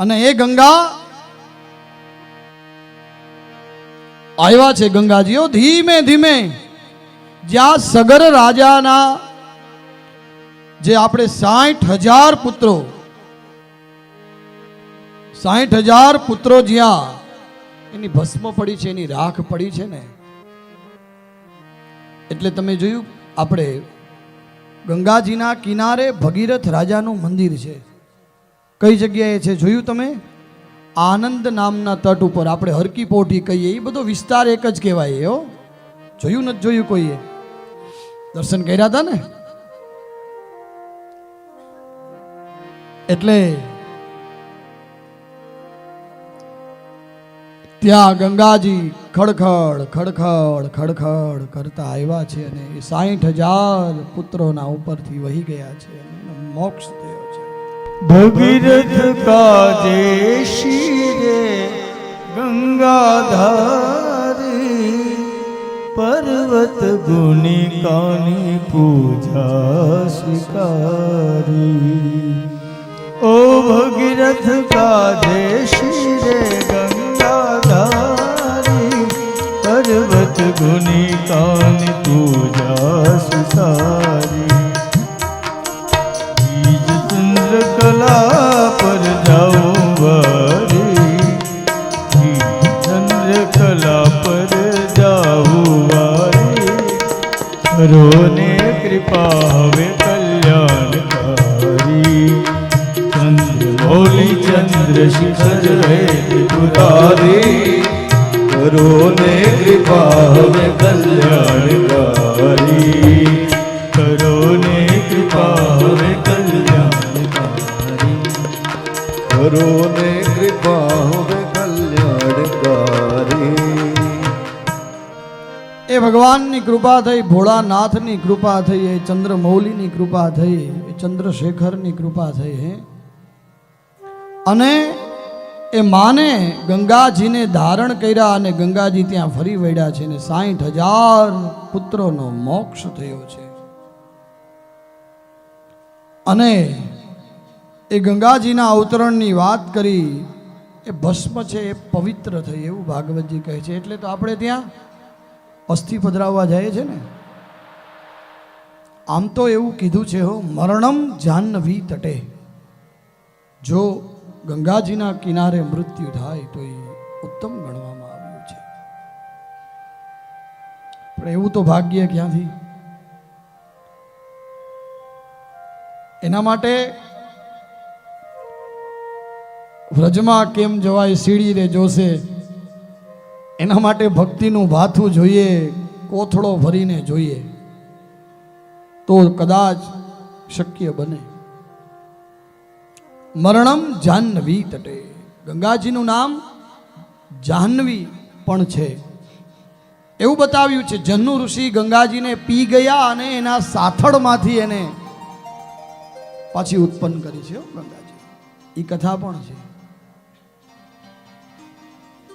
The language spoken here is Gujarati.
અને એ ગંગા આવ્યા છે ગંગાજીઓ, ધીમે ધીમે. જ્યાં સગર રાજાના જે આપણે સાઠ હજાર પુત્રો, સાઠ હજાર પુત્રો જ્યાં એની ભસ્મ પડી છે, એની રાખ પડી છે ને. એટલે તમે જોયું, આપણે ગંગાજીના કિનારે ભગીરથ રાજાનું મંદિર છે. કઈ જગ્યાએ છે જોયું તમે? આનંદ નામના તટ ઉપર આપણે હરકી પોટી કહીએ, એ બધો વિસ્તાર એક જ કહેવાય એવો જોયું નથી જોયું કોઈએ? દર્શન કર્યા હતા ને? એટલે ત્યાં ગંગાજી ખડખડ ખડખડ ખડખડ કરતા આવ્યા છે અને એ સાઠ હજાર પુત્રોના ઉપરથી વહી ગયા છે મોક્ષ ભગીરથ કાજે શિરે ગંગાધારી પર્વત ગુણિકાની પૂજા સ્વીકારી. ઓ ભગીરથ કાજે શિરે ગંગાધારી પર્વત ગુણિકાની પૂજા સ્વીકારી. रोने कृपा हवे कल्याणकारी। चंद्र बोली चंद्र शिखर है पुरारी रोने कृपा हवे कल्याणकारी। કરો ને કૃપા હવે કલ્યાણકારી એ ભગવાનની કૃપા થઈ, ભોળાનાથની કૃપા થઈ, એ ચંદ્રમૌલીની કૃપા થઈ, એ ચંદ્રશેખરની કૃપા થઈ, હે. અને એ માને ગંગાજીને ધારણ કર્યા અને ગંગાજી ત્યાં ફરી વળ્યા છે ને સાહીઠ હજાર પુત્રોનો મોક્ષ થયો છે. અને એ ગંગાજીના અવતરણની વાત કરી, એ ભસ્મ છે એ પવિત્ર થઈ એવું ભાગવતજી કહે છે. એટલે તો આપણે ત્યાં અસ્થિ પધરાવવા જાય છે ને? આમ તો એવું કીધું છે હો, મરણમ જાહ્નવી તટે. જો ગંગાજીના કિનારે મૃત્યુ થાય તો એ ઉત્તમ ગણવામાં આવ્યું છે. પણ એવું તો ભાગ્ય ક્યાંથી? એના માટે વ્રજમાં કેમ જવાય સીડી રે જોશે? એના માટે ભક્તિનું ભાથું જોઈએ, કોથળો ભરીને જોઈએ. તો કદાચ શક્ય બને. મરણમ જાહ્નવી તટે. ગંગાજીનું નામ જાહ્નવી પણ છે. એવું બતાવ્યું છે, જન્નુ ઋષિ ગંગાજીને પી ગયા અને એના સાથળમાંથી એને પાછી ઉત્પન્ન કરી છે ગંગાજી. એ કથા પણ છે.